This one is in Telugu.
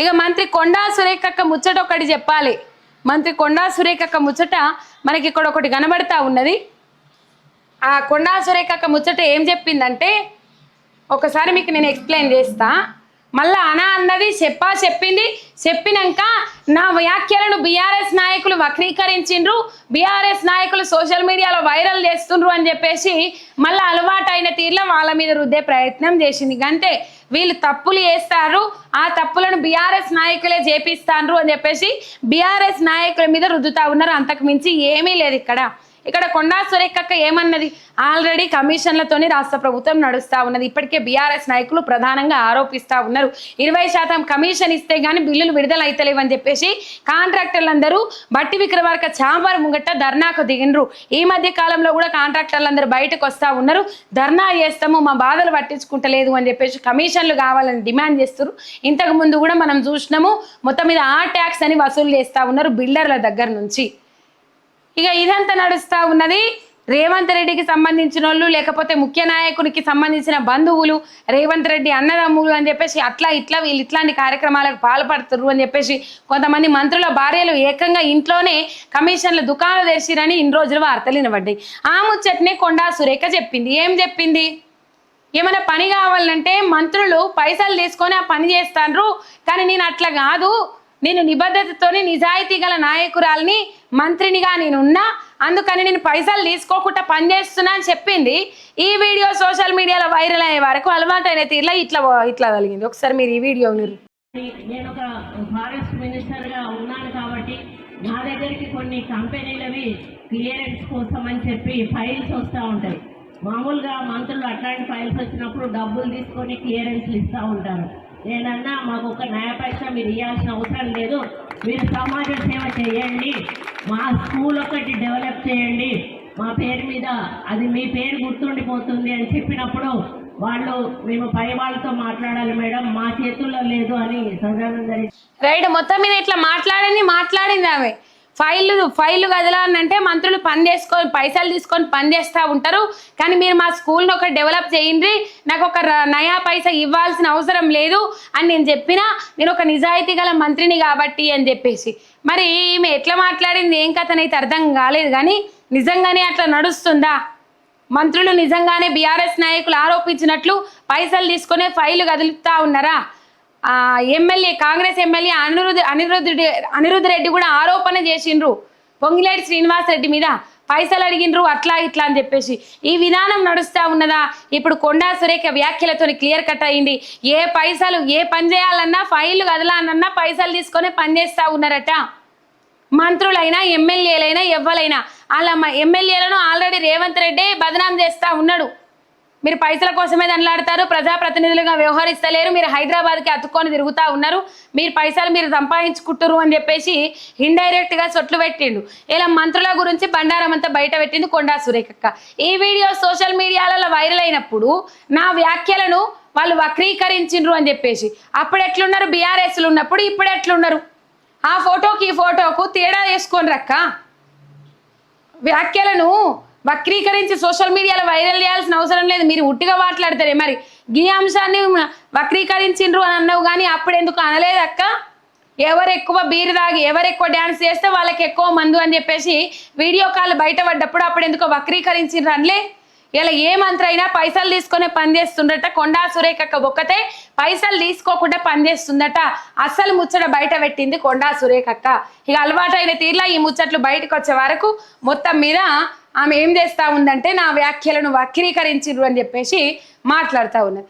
ఇక మంత్రి కొండా సురేఖక్క ముచ్చట ఒకటి చెప్పాలి. మంత్రి కొండా సురేఖక్క ముచ్చట మనకి ఇక్కడ ఒకటి కనబడతా ఉన్నది. ఆ కొండా సురేఖక్క ముచ్చట ఏం చెప్పిందంటే ఒకసారి మీకు నేను ఎక్స్ప్లెయిన్ చేస్తా. మళ్ళా అనా అన్నది చెప్పా చెప్పింది. చెప్పినాక నా వ్యాఖ్యలను బీఆర్ఎస్ నాయకులు వక్రీకరించిండ్రు. బీఆర్ఎస్ నాయకులు సోషల్ మీడియాలో వైరల్ చేస్తుండ్రు అని చెప్పేసి మళ్ళీ అలవాటైన తీరులో వాళ్ళ మీద రుద్దే ప్రయత్నం చేసింది. అంతే వీళ్ళు తప్పులు చేస్తారు. ఆ తప్పులను బీఆర్ఎస్ నాయకులే చేపిస్తాండ్రు అని చెప్పేసి బీఆర్ఎస్ నాయకుల మీద రుద్దుతా ఉన్నారు. అంతకు మించి ఏమీ లేదు ఇక్కడ. ఇక్కడ కొండా సురేఖక్క ఏమన్నది? ఆల్రెడీ కమిషన్లతోనే రాష్ట్ర ప్రభుత్వం నడుస్తూ ఉన్నది. ఇప్పటికే బీఆర్ఎస్ నాయకులు ప్రధానంగా ఆరోపిస్తా ఉన్నారు. ఇరవై శాతం కమిషన్ ఇస్తే గానీ బిల్లులు విడుదల అవుతలేవని చెప్పేసి కాంట్రాక్టర్లందరూ బట్టి విక్రమార్క చాంబర్ ముంగట ధర్నాకు దిగినరు. ఈ మధ్య కాలంలో కూడా కాంట్రాక్టర్లందరూ బయటకు వస్తా ఉన్నారు. ధర్నా చేస్తాము మా బాధలు పట్టించుకుంటలేదు అని చెప్పేసి కమిషన్లు కావాలని డిమాండ్ చేస్తారు ఇంతకు ముందు కూడా మనం చూసినాము మొత్తం మీద ఆ ట్యాక్స్ అని వసూలు చేస్తా ఉన్నారు బిల్డర్ల దగ్గర నుంచి. ఇక ఇదంతా నడుస్తూ ఉన్నది. రేవంత్ రెడ్డికి సంబంధించిన వాళ్ళు లేకపోతే ముఖ్య నాయకునికి సంబంధించిన బంధువులు రేవంత్ రెడ్డి అన్నదమ్ములు అని చెప్పేసి అట్లా ఇట్లా వీళ్ళు ఇట్లాంటి కార్యక్రమాలకు పాల్పడుతున్నారు అని చెప్పేసి కొంతమంది మంత్రుల భార్యలు ఏకంగా ఇంట్లోనే కమిషన్ల దుకాణాలు తెరిచిరని ఇన్ని రోజులు వార్తలు వినబడ్డాయి. ఆ ముచ్చట్నే కొండా సురేఖ చెప్పింది. ఏం చెప్పింది? ఏమైనా పని కావాలంటే మంత్రులు పైసలు తీసుకొని ఆ పని చేస్తాండ్రు. కానీ నేను అట్లా కాదు. నేను నిబద్ధతతోనే నిజాయితీ గల నాయకురాల్ని మంత్రినిగా నేను ఉన్నా అందుకని నేను పైసలు తీసుకోకుండా పనిచేస్తున్నా అని చెప్పింది. ఈ వీడియో సోషల్ మీడియాలో వైరల్ అయ్యే వరకు అలవాటైన తీరులో ఇట్లా ఇట్లా కలిగింది ఒకసారి మీరు ఈ వీడియో మీరు నేను ఒక ఫారెస్ట్ మినిస్టర్గా ఉన్నాను కాబట్టి నా దగ్గరికి కొన్ని కంపెనీలవి క్లియరెన్స్ కోసం అని చెప్పి ఫైల్స్ వస్తూ ఉంటాయి. మామూలుగా మంత్రులు అట్లాంటి ఫైల్స్ వచ్చినప్పుడు డబ్బులు తీసుకొని క్లియరెన్స్లు ఇస్తూ ఉంటారు. నేనన్నా మాకు ఒక న్యాయ పైసా మీరు ఇవ్వాల్సిన అవసరం లేదు. మీరు సమాజ సేవ చేయండి. మా స్కూల్ ఒకటి డెవలప్ చేయండి. మా పేరు మీద అది మీ పేరు గుర్తుండిపోతుంది అని చెప్పినప్పుడు వాళ్ళు మేము పై వాళ్ళతో మాట్లాడాలి మేడం. మా చేతుల్లో లేదు అని సదానంద రెడ్డి రైట్ మొత్తం మీద ఇట్లా మాట్లాడని మాట్లాడింది ఆమె. ఫైళ్ళు ఫైళ్ళు కదలాలంటే మంత్రులు పని చేసుకొని పైసలు తీసుకొని పని చేస్తూ ఉంటారు. కానీ మీరు మా స్కూల్ని ఒక డెవలప్ చేయండి. నాకు ఒక నయా పైసా ఇవ్వాల్సిన అవసరం లేదు అని నేను చెప్పినా నేను ఒక నిజాయితీ గల మంత్రిని కాబట్టి అని చెప్పేసి. మరి ఈమె ఎట్లా మాట్లాడింది? ఏం కథనైతే అర్థం కాలేదు కానీ నిజంగానే అట్లా నడుస్తుందా? మంత్రులు నిజంగానే బీఆర్ఎస్ నాయకులు ఆరోపించినట్లు పైసలు తీసుకునే ఫైలు కదులుతా ఉన్నారా? MLA Congress MLA Anirudh Anirudh Reddy- Anirudh Reddy కూడా ఆరోపణ చేసిండ్రు. పొంగిలేటి శ్రీనివాస్ రెడ్డి మీద పైసలు అడిగిండ్రు అట్లా ఇట్లా అని చెప్పేసి. ఈ విధానం నడుస్తూ ఉన్నదా? ఇప్పుడు కొండా సురేఖ వ్యాఖ్యలతో క్లియర్ కట్ అయింది. ఏ పైసలు ఏ పని చేయాలన్నా ఫైల్ కదలాలన్నా పైసలు తీసుకొని పనిచేస్తూ ఉన్నారట. మంత్రులైనా ఎమ్మెల్యేలైనా ఎవ్వలైనా. అలా ఎమ్మెల్యేలను ఆల్రెడీ రేవంత్ రెడ్డి బదనాం చేస్తూ ఉన్నాడు. మీరు పైసల కోసమే దండలాడతారు ప్రజాప్రతినిధులుగా వ్యవహరిస్తలేరు మీరు హైదరాబాద్కి అతుక్కొని తిరుగుతూ ఉన్నారు మీరు పైసలు మీరు సంపాదించుకుంటారు అని చెప్పేసి ఇండైరెక్ట్గా చొట్లు సొట్లు పెట్టిండు. ఇలా మంత్రుల గురించి బండారం అంతా బయట పెట్టింది కొండా సురేఖక్క. ఈ వీడియో సోషల్ మీడియాలలో వైరల్ అయినప్పుడు నా వ్యాఖ్యలను వాళ్ళు వక్రీకరించిండ్రు అని చెప్పేసి. అప్పుడు ఎట్లున్నారు? బీఆర్ఎస్లు ఉన్నప్పుడు ఇప్పుడు ఎట్లున్నారు? ఆ ఫోటోకి ఈ ఫోటోకు తేడా వేసుకొని రక్క వ్యాఖ్యలను వక్రీకరించి సోషల్ మీడియాలో వైరల్ చేయాల్సిన అవసరం లేదు. మీరు ఉట్టిగా మాట్లాడతారే మరి. ఈ అంశాన్ని వక్రీకరించిండ్రు అని అన్నావు కానీ అప్పుడు ఎందుకు అనలేదు అక్క? ఎవరు ఎక్కువ బీరు తాగి ఎవరు ఎక్కువ డ్యాన్స్ చేస్తే వాళ్ళకి ఎక్కువ మందు అని చెప్పేసి వీడియో కాల్ బయట పడ్డప్పుడు అప్పుడు ఎందుకో వక్రీకరించిండ్రు అనలే. ఇలా ఏ మంత్రి అయినా పైసలు తీసుకునే పని చేస్తుండట కొండా సురేఖక్క ఒక్కతే పైసలు తీసుకోకుండా పని చేస్తుందట. అస్సలు ముచ్చట బయట పెట్టింది కొండా సురేఖక్క. ఇక అలవాటైన తీర్లా ఈ ముచ్చట్లు బయటకు వచ్చే వరకు మొత్తం మీద ఆమె ఏం చేస్తా ఉందంటే నా వ్యాఖ్యలను వక్రీకరించిండ్రు అని చెప్పేసి మాట్లాడుతూ ఉన్నది